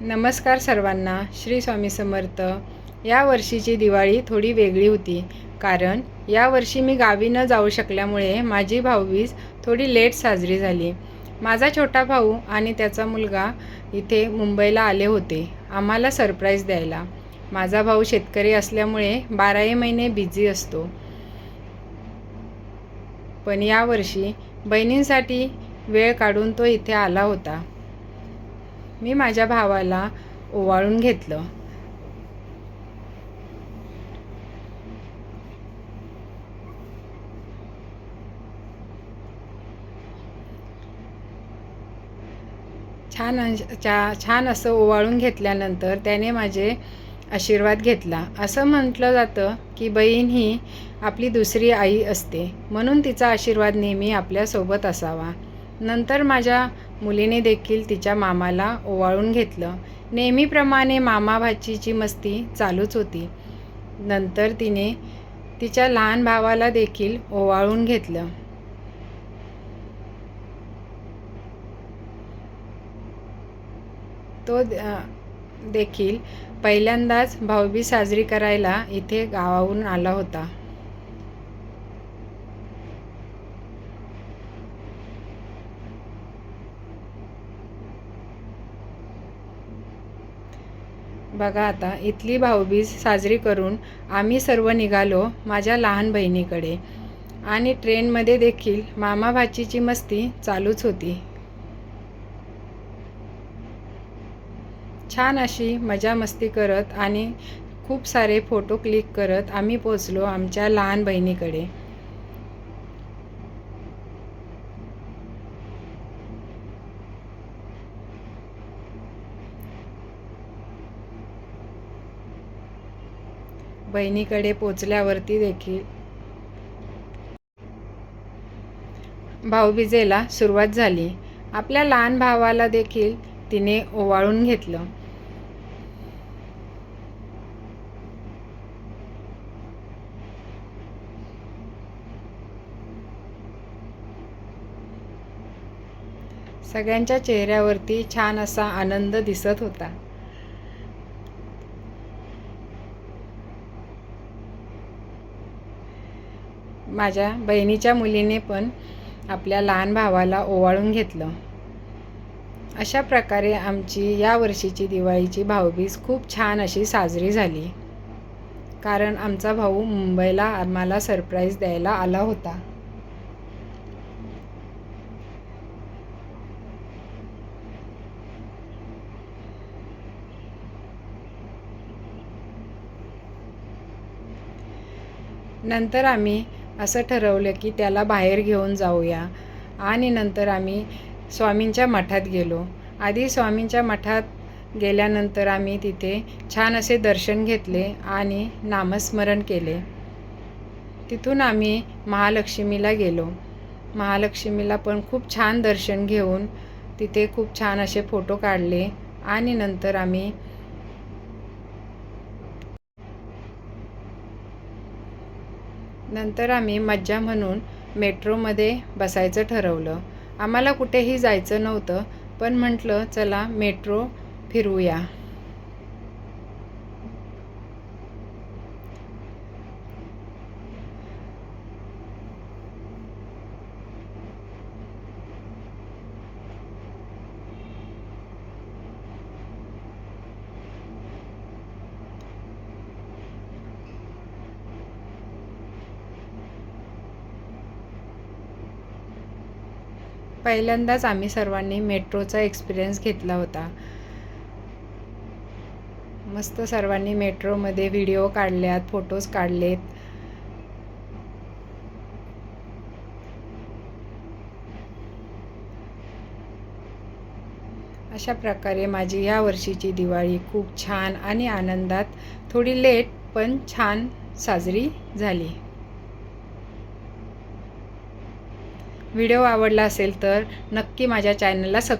नमस्कार सर्वांना श्री स्वामी समर्थ. या वर्षीची दिवाळी थोडी वेगळी होती कारण या वर्षी मी गावी न जाऊ शकल्यामुळे माझी भाऊबीज थोडी लेट साजरी झाली. माझा छोटा भाऊ आणि त्याचा मुलगा इथे मुंबईला आले होते आम्हाला सरप्राईज द्यायला. माझा भाऊ शेतकरी असल्यामुळे बाराही महिने बिझी असतो. पण यावर्षी बहिणींसाठी वेळ काढून तो इथे आला होता. मी माझ्या भावाला ओवाळून घेतलं. छान चा छान असं ओवाळून घेतल्यानंतर त्याने माझे आशीर्वाद घेतला. असं म्हटलं जातं की बहीण ही आपली दुसरी आई असते म्हणून तिचा आशीर्वाद नेहमी आपल्यासोबत असावा. नंतर माझ्या मुलीने देखील तिच्या मामाला ओवाळून घेतलं. नेहमीप्रमाणे मामा भाचीची मस्ती चालूच होती. नंतर तिने तिच्या लहान भावाला देखील ओवाळून घेतलं. तो देखील पहिल्यांदाच भाऊबी साजरी करायला इथे गावाहून आला होता. बघा आता इथली भाऊबीज साजरी करून आम्ही सर्व निघालो माझ्या लहान बहिणीकडे. आणि ट्रेनमध्ये देखील मामा भाचीची मस्ती चालूच होती. छान अशी मजा मस्ती करत आणि खूप सारे फोटो क्लिक करत आम्ही पोचलो आमच्या लहान बहिणीकडे. बहिणीकडे पोचल्यावरती देखील. भाऊबीजेला सुरुवात झाली. आपल्या लहान भावाला देखील तिने ओवाळून घेतलं. सगळ्यांच्या चेहऱ्यावरती छान असा आनंद दिसत होता. माझ्या बहिणीच्या मुलीने पण आपल्या लहान भावाला ओवाळून घेतलं. अशा प्रकारे आमची या वर्षीची दिवाळीची भाऊबीज खूप छान अशी साजरी झाली. कारण आमचा भाऊ मुंबईला आम्हाला सरप्राईज द्यायला आला होता. नंतर आम्ही असं ठरवलं की त्याला बाहेर घेऊन जाऊया. आणि नंतर आम्ही स्वामींच्या मठात गेलो. आधी स्वामींच्या मठात गेल्यानंतर आम्ही तिथे छान असे दर्शन घेतले आणि नामस्मरण केले. तिथून आम्ही महालक्ष्मीला गेलो. महालक्ष्मीला पण खूप छान दर्शन घेऊन तिथे खूप छान असे फोटो काढले आणि नंतर आम्ही नंतर आम्ही मज्जा म्हणून मेट्रोमध्ये बसायचं ठरवलं. आम्हाला कुठेही जायचं नव्हतं पण म्हटलं चला मेट्रो फिरूया. पहिल्यांदाच आम्ही सर्वांनी मेट्रोचा एक्सपिरियन्स घेतला होता. मस्त सर्वांनी मेट्रोमध्ये व्हिडिओ काढल्यात फोटोज काढलेत. अशा प्रकारे माझी या वर्षीची दिवाळी खूप छान आणि आनंदात थोडी लेट पण छान साजरी झाली. व्हिडिओ आवडला असेल तर नक्की माझ्या चॅनलला सब